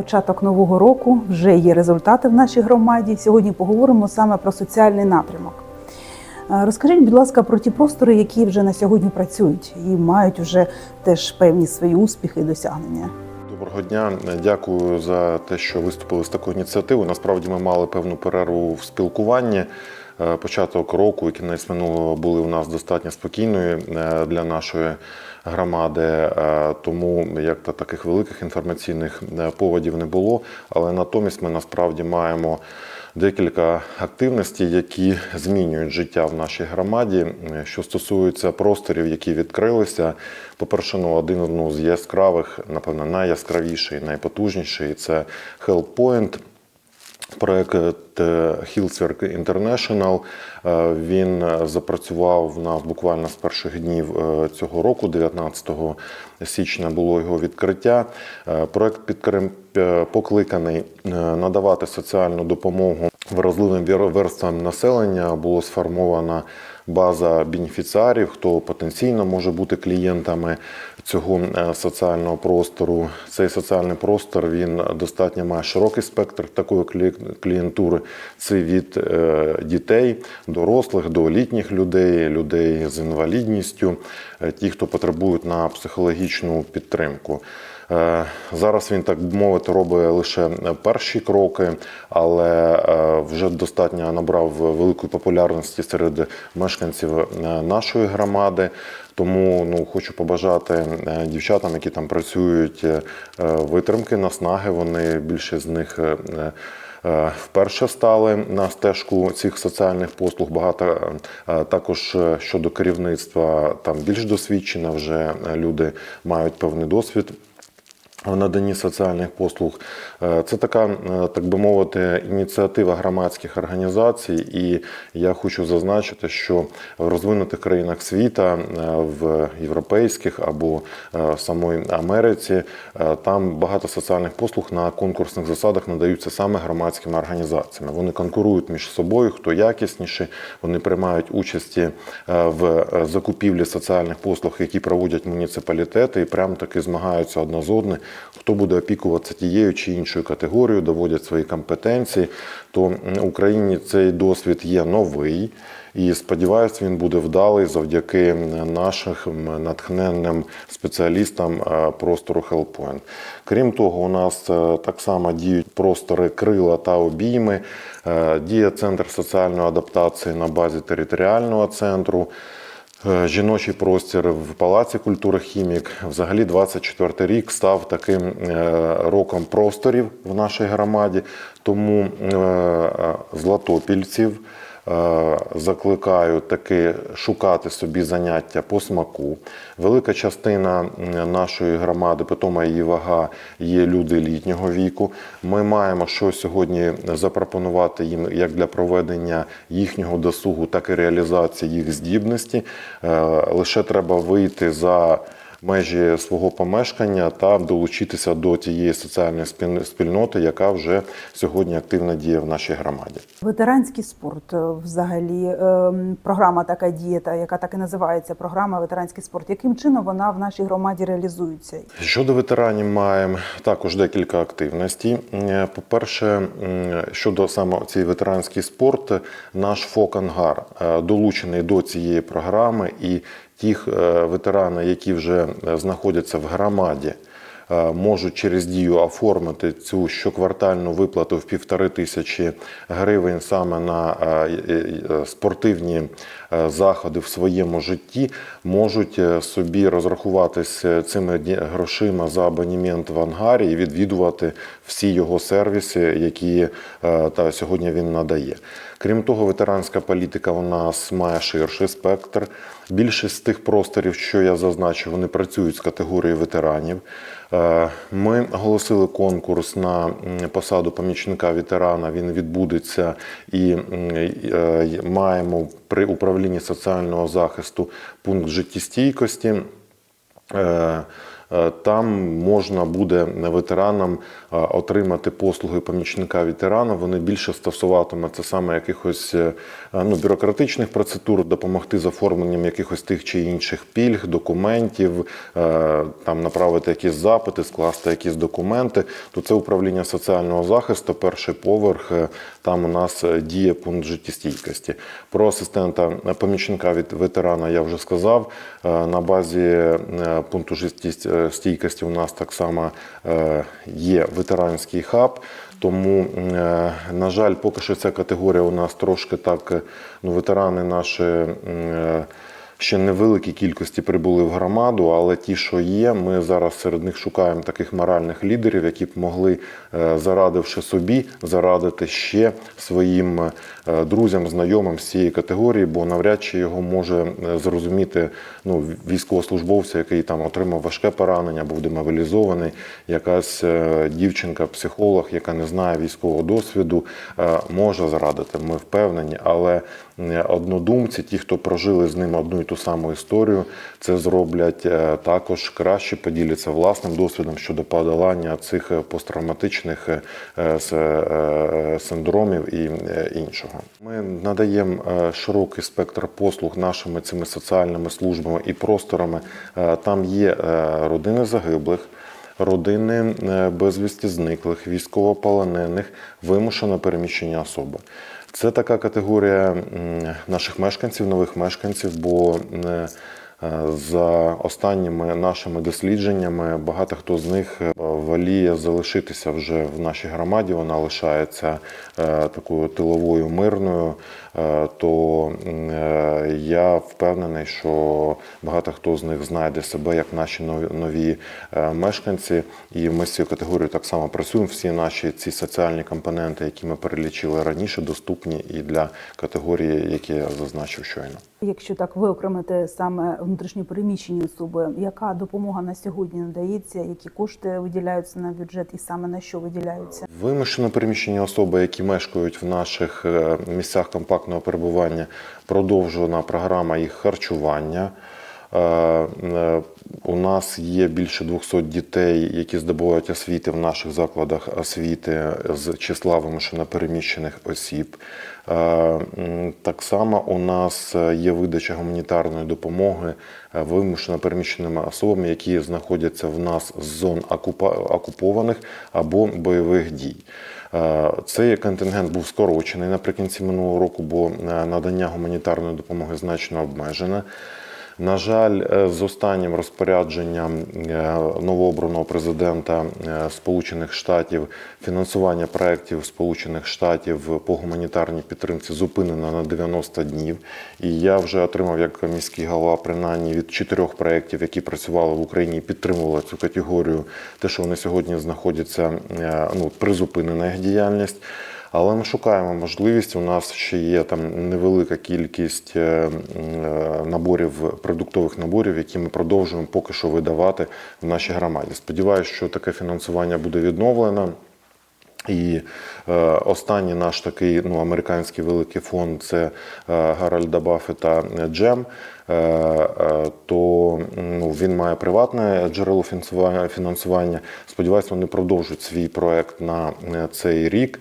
Початок нового року вже є результати в нашій громаді. Сьогодні поговоримо саме про соціальний напрямок. Е, Розкажіть, будь ласка, про ті простори, які вже на сьогодні працюють і мають вже теж певні свої успіхи і досягнення. Доброго дня, дякую за те, що виступили з такою ініціативою. Насправді ми мали певну перерву в спілкуванні. Е, Початок року і кінець минулого були у нас достатньо спокійною е, для нашої громади, е, тому як то таких великих інформаційних поводів не було. Але натомість ми насправді маємо декілька активностей, які змінюють життя в нашій громаді. Що стосується просторів, які відкрилися, по-перше, ну, один ну, з яскравих, напевно, найяскравіший, найпотужніший це Help. Проект е, Hillswerk International е, він е, запрацював в нас буквально з перших днів цього року, 19 січня було його відкриття. Проект е, покликаний надавати соціальну допомогу вразливим верствам населення. Було сформована база бенефіціарів, хто потенційно може бути клієнтами цього е, соціального простору. Цей соціальний простор він достатньо має широкий спектр такої клієнтури. Це від е, дітей, дорослих до літніх людей, людей з інвалідністю, е, ті, хто потребують на психологічну підтримку. Е, Зараз він, так би мовити, робить лише перші кроки, але е, вже достатньо набрав великої популярності серед мешканців е, нашої громади. Тому ну, хочу побажати дівчатам, які там працюють, витримки, наснаги. Вони більше з них. Вперше стали на стежку цих соціальних послуг. Багато також щодо керівництва там більш досвідчено вже люди мають певний досвід в наданні соціальних послуг. Е, Це така, е, так би мовити, ініціатива громадських організацій, і я хочу зазначити, що в розвинутих країнах світа, е, в європейських або е, самої Америці, там багато соціальних послуг на конкурсних засадах надаються саме громадськими організаціями. Вони конкурують між собою, хто якісніший, вони приймають участі в закупівлі соціальних послуг, які проводять муніципалітети, і прямо таки змагаються одна з одним, хто буде опікуватися тією чи іншою категорією, доводять свої компетенції. То Україні цей досвід є новий. І сподіваюся, він буде вдалий завдяки нашим натхненним спеціалістам е, простору HelpPoint. Крім того, у нас е, так само діють простори крила та обійми. Е, Діє центр соціальної адаптації на базі територіального центру. Е, Жіночий простір в Палаці культури Хімік. Взагалі 24 рік став таким е, роком просторів в нашій громаді. Тому е, златопільців закликаю таки шукати собі заняття по смаку. Велика частина нашої громади, питома її вага, є люди літнього віку. Ми маємо що сьогодні запропонувати їм як для проведення їхнього досугу, так і реалізації їх здібності. Е, Лише треба вийти за межі свого помешкання та долучитися до тієї соціальної спіль- спільноти, яка вже сьогодні активно діє в нашій громаді. Ветеранський спорт, е, взагалі, ем, програма така дієта, яка так і називається програма ветеранський спорт. Яким чином вона в нашій громаді реалізується? Щодо ветеранів, маємо також декілька активностей. Е, По-перше, щодо саме цієї ветеранський спорт, наш ФОК-ангар е, долучений до цієї програми, і ті е, ветерани, які вже е, знаходяться в громаді. е, Можуть через дію оформити цю щоквартальну виплату в півтори тисячі гривень саме на спортивні заходи в своєму житті, можуть е, собі розрахуватися цими грошима за абонемент в ангарі і відвідувати всі його сервіси, які е, та сьогодні він надає. Крім того, ветеранська політика у нас має ширший спектр. Більшість з тих просторів, що я зазначив, вони працюють з категорією ветеранів. Е, Ми оголосили конкурс на посаду помічника ветерана. Він відбудеться і е, маємо при управлінні соціального захисту пункт життєстійкості. Е, Там можна буде ветеранам е, отримати послуги помічника ветерана. Вони більше стосуватимуться саме якихось е, ну, бюрократичних процедур, допомогти з оформленням якихось тих чи інших пільг, документів, там направити якісь запити, скласти якісь документи. То це управління соціального захисту, перший поверх. Там у нас діє пункт життєстійкості. Про асистента помічника від ветерана я вже сказав. На базі пункту життєстійкості у нас так само е, є ветеранський хаб. Тому, е, на жаль, поки що ця категорія у нас трошки так, е, ну, ветерани наші. Ще невеликій кількості прибули в громаду, але ті, що є, ми зараз серед них шукаємо таких моральних лідерів, які б могли, е, зарадивши собі, зарадити ще своїм е, друзям, знайомим з цієї категорії, бо навряд чи його може е, зрозуміти ну, військовослужбовця, який там отримав важке поранення, був демобілізований, якась дівчинка, психолог, яка не знає військового досвіду, може зарадити. Ми впевнені, але однодумці, ті, хто прожили з ним одну і ту саму історію, це зроблять е, також краще, поділяться власним досвідом щодо подолання цих е, посттравматичних е, синдромів і іншого. Ми надаємо широкий спектр послуг нашими цими соціальними службами і просторами. Там є родини загиблих родини безвісті зниклих, військовополонених, вимушено переміщення особи. Це така категорія наших мешканців, нових мешканців, бо е, за останніми нашими дослідженнями багато хто з них е, воліє залишитися вже в нашій громаді. Вона лишається е, такою тиловою мирною. Е, То е, я впевнений, що багато хто з них знайде себе як наші нові, е, мешканці, і ми з цією категорією так само працюємо. Всі наші ці соціальні компоненти, які ми перелічили раніше, доступні і для категорії, які я зазначив щойно. Якщо так виокремити саме внутрішньопереміщені особи, яка допомога на сьогодні надається, які кошти виділяються на бюджет і саме на що виділяються? Вимушено переміщені особи, які мешкають в наших місцях компактного перебування, продовжена програма їх харчування. Е, е, У нас є більше 200 дітей, які здобувають освіти в наших закладах освіти з числа вимушено переміщених осіб. Е, Так само у нас є видача гуманітарної допомоги е, вимушено переміщеними особами, які знаходяться в нас з зон окупованих або бойових дій. Е, Цей контингент був скорочений наприкінці минулого року, бо е, надання гуманітарної допомоги значно обмежене. На жаль, е, з останнім розпорядженням е, новообраного президента е, Сполучених Штатів фінансування проєктів Сполучених Штатів по гуманітарній підтримці зупинено на 90 днів. І я вже отримав як міський голова принаймні від чотирьох проєктів, які працювали в Україні, підтримували цю категорію. Те, що вони сьогодні знаходяться ну, призупинена їх діяльність. Але ми шукаємо можливість. У нас ще є там невелика кількість е, е, наборів, продуктових наборів, які ми продовжуємо поки що видавати в нашій громаді. Сподіваюся, що таке фінансування буде відновлено. І е, останній наш такий ну, американський великий фонд це е, Гарольда Баффета Джем. Е, е, то ну, він має приватне джерело фінансування-. Сподіваюся, вони продовжують свій проект на е, цей рік.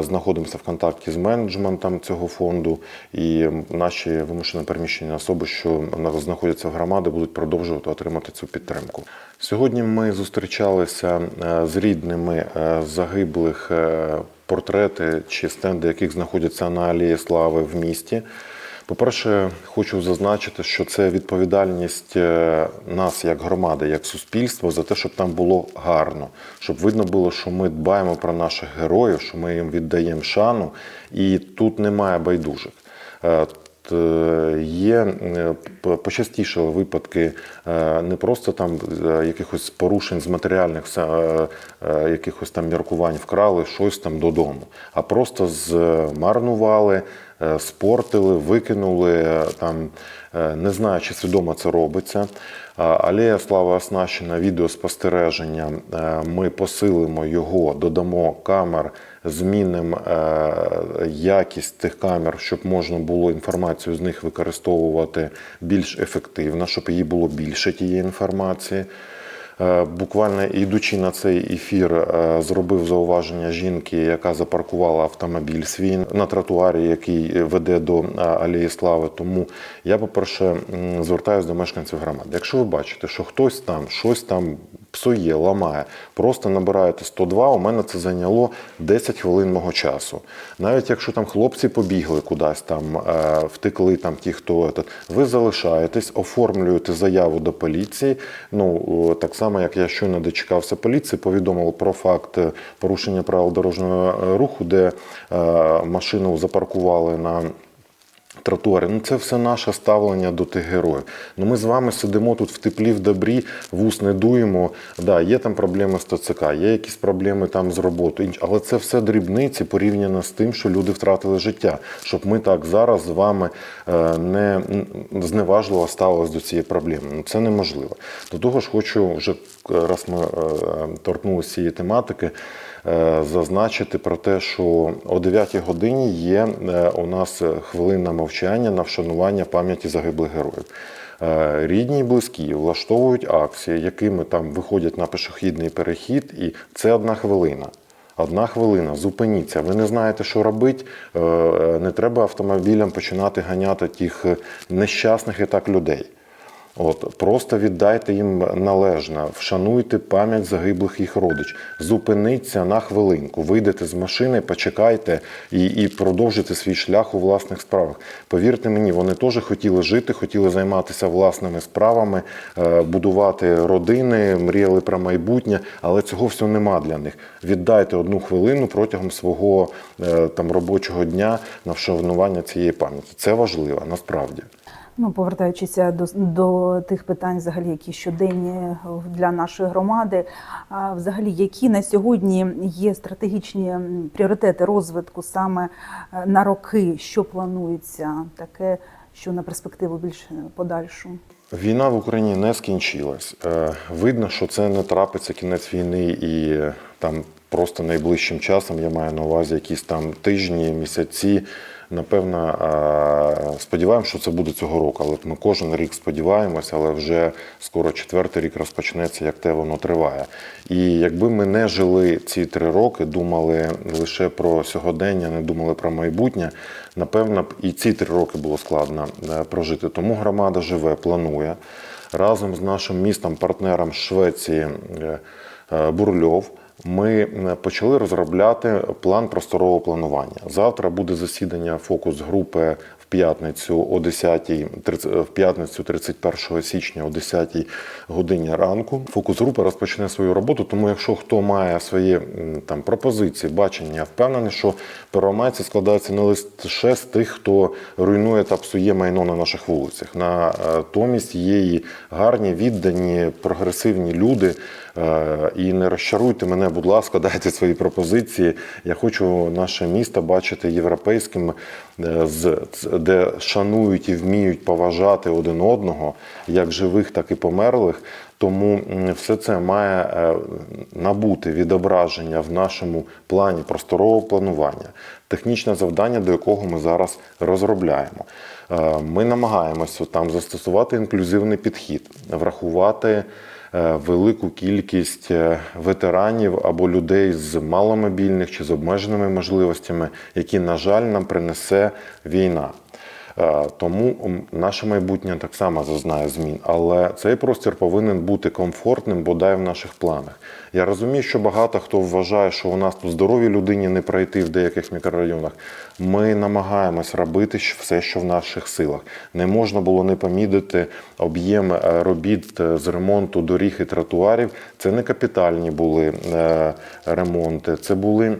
Знаходимося в контакті з менеджментом цього фонду, і наші вимушено переміщені особи, що на- знаходяться в громаді, будуть продовжувати отримати цю підтримку. Сьогодні ми зустрічалися з рідними загиблих портрети чи стенди, яких знаходяться на Алії Слави в місті. По-перше, хочу зазначити, що це відповідальність е, нас як громади, як суспільства, за те, щоб там було гарно, щоб видно було, що ми дбаємо про наших героїв, що ми їм віддаємо шану, і тут немає байдужих. Е, Е, Є е, п- почастішали випадки не просто там якихось порушень з матеріальних якихось там міркувань вкрали щось там додому, а просто змарнували, спортили, викинули е, там. е, Не знаю, чи свідомо це робиться. Алея Слава оснащена відеоспостереженням. Е, Ми посилимо його, додамо камер, змінимо е, якість тих камер, щоб можна було інформацію з них використовувати більш ефективно, щоб її було більше тієї інформації. Е, Буквально йдучи на цей ефір, е, зробив зауваження жінки, яка запаркувала автомобіль свій на тротуарі, який веде до е, Алеї Слави. Тому я, по-перше, звертаюся до мешканців громади. Якщо ви бачите, що хтось там щось там псує, ламає, просто набираєте 102, у мене це зайняло 10 хвилин мого часу. Навіть якщо там хлопці побігли кудись, там е, втекли там ті, хто ви залишаєтесь, оформлюєте заяву до поліції. Ну так само, як я щойно дочекався поліції, повідомив про факт е, порушення правил дорожнього е, руху, де машину запаркували на. Тротуари, ну це все наше ставлення до тих героїв. Ну ми з вами сидимо тут в теплі, в добрі, вус не дуємо. Да, є там проблеми з ТЦК, є якісь проблеми там з роботою, але це все дрібниці порівняно з тим, що люди втратили життя. Щоб ми так зараз з вами е, не зневажливо ставились до цієї проблеми. Ну це неможливо. До того ж, хочу вже е, раз ми е, торкнулися цієї тематики. Е, Зазначити про те, що о 9 годині є е, у нас хвилина мовчання на вшанування пам'яті загиблих героїв. Е, Рідні і близькі влаштовують акції, якими там виходять на пішохідний перехід, і це одна хвилина. Одна хвилина, зупиніться. Ви не знаєте, що робити. Не треба автомобілям починати ганяти тих нещасних і так людей. От просто віддайте їм належне, вшануйте пам'ять загиблих їх родич. Зупиніться на хвилинку, вийдете з машини, почекайте і, і продовжите свій шлях у власних справах. Повірте мені, вони теж хотіли жити, хотіли займатися власними справами, е, будувати родини, мріяли про майбутнє, але цього всього нема для них. Віддайте одну хвилину протягом свого е, там робочого дня на вшанування цієї пам'яті. Це важливо насправді. Ну, повертаючися до, до тих питань, взагалі, які щоденні для нашої громади, а взагалі, які на сьогодні є стратегічні пріоритети розвитку саме е, на роки, що планується, таке, що на перспективу більш подальшу. Війна в Україні не скінчилась. Е, Видно, що це не трапиться кінець війни і е, там просто найближчим часом, я маю на увазі якісь там тижні, місяці. Напевно, сподіваємося, що це буде цього року. Але ми кожен рік сподіваємося, але вже скоро четвертий рік розпочнеться, як те воно триває. І якби ми не жили ці три роки, думали лише про сьогодення, не думали про майбутнє, напевно б і ці три роки було складно е, прожити. Тому громада живе, планує разом з нашим містом, партнером Швеції е, е, Бурльов. Ми е, почали розробляти план просторового планування. Завтра буде засідання фокус групи в п'ятницю о 10, в п'ятницю 31 січня о 10 годині ранку. Фокус група розпочне свою роботу. Тому, якщо хто має свої там пропозиції, бачення, я впевнений, що первомайці складаються не лише з тих, хто руйнує та псує майно на наших вулицях. Натомість є і гарні, віддані, прогресивні люди. Е, І не розчаруйте мене, будь ласка, дайте свої пропозиції. Я хочу наше місто бачити європейським, е, де шанують і вміють поважати один одного, як живих, так і померлих. Тому все це має е, набути відображення в нашому плані просторового планування, технічне завдання, до якого ми зараз розробляємо. Ми намагаємося там застосувати інклюзивний підхід, врахувати велику кількість е, ветеранів або людей з маломобільних чи з обмеженими можливостями, які, на жаль, нам принесе війна. Е, Тому наше майбутнє так само зазнає змін, але цей простір повинен бути комфортним, бодай в наших планах. Я розумію, що багато хто вважає, що у нас тут здоровій людині не пройти в деяких мікрорайонах. Ми намагаємось робити все, що в наших силах. Не можна було не помітити об'єм е, робіт е, з ремонту доріг і тротуарів. Це не капітальні були ремонти, це були.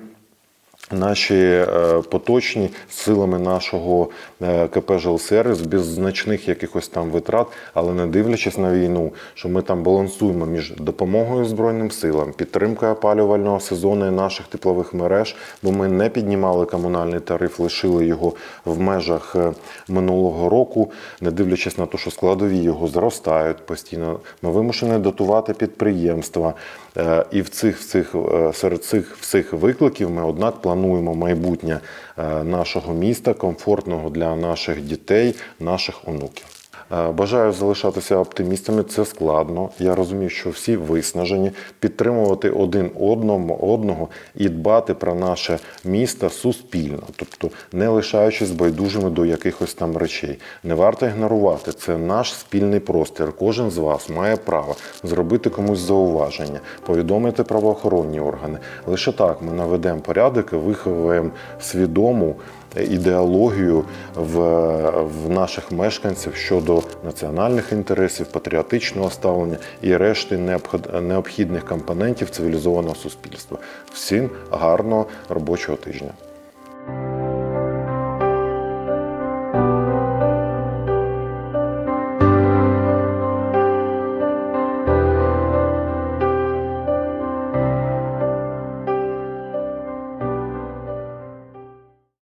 Наші е, поточні силами нашого е, КП «Жилсервіс» без значних якихось там витрат, але не дивлячись на війну, що ми там балансуємо між допомогою Збройним силам, підтримкою опалювального сезону і наших теплових мереж, бо ми не піднімали комунальний тариф, лишили його в межах е, минулого року, не дивлячись на те, що складові його зростають постійно. Ми вимушені дотувати підприємства. Е, І в цих, в цих, е, серед цих всіх викликів ми, однак, плануємо майбутнє е, нашого міста, комфортного для наших дітей, наших онуків. Е, Бажаю залишатися оптимістами. Це складно. Я розумію, що всі виснажені, підтримувати один одному одного і дбати про наше місто суспільно, тобто не лишаючись байдужими до якихось там речей. Не варто ігнорувати. Це наш спільний простір. Кожен з вас має право зробити комусь зауваження, повідомити правоохоронні органи. Лише так ми наведемо порядок і виховуємо свідому ідеологію в, в наших мешканців щодо національних інтересів, патріотичного ставлення і решти необхідних компонентів цивілізованого суспільства. Всім гарного робочого тижня.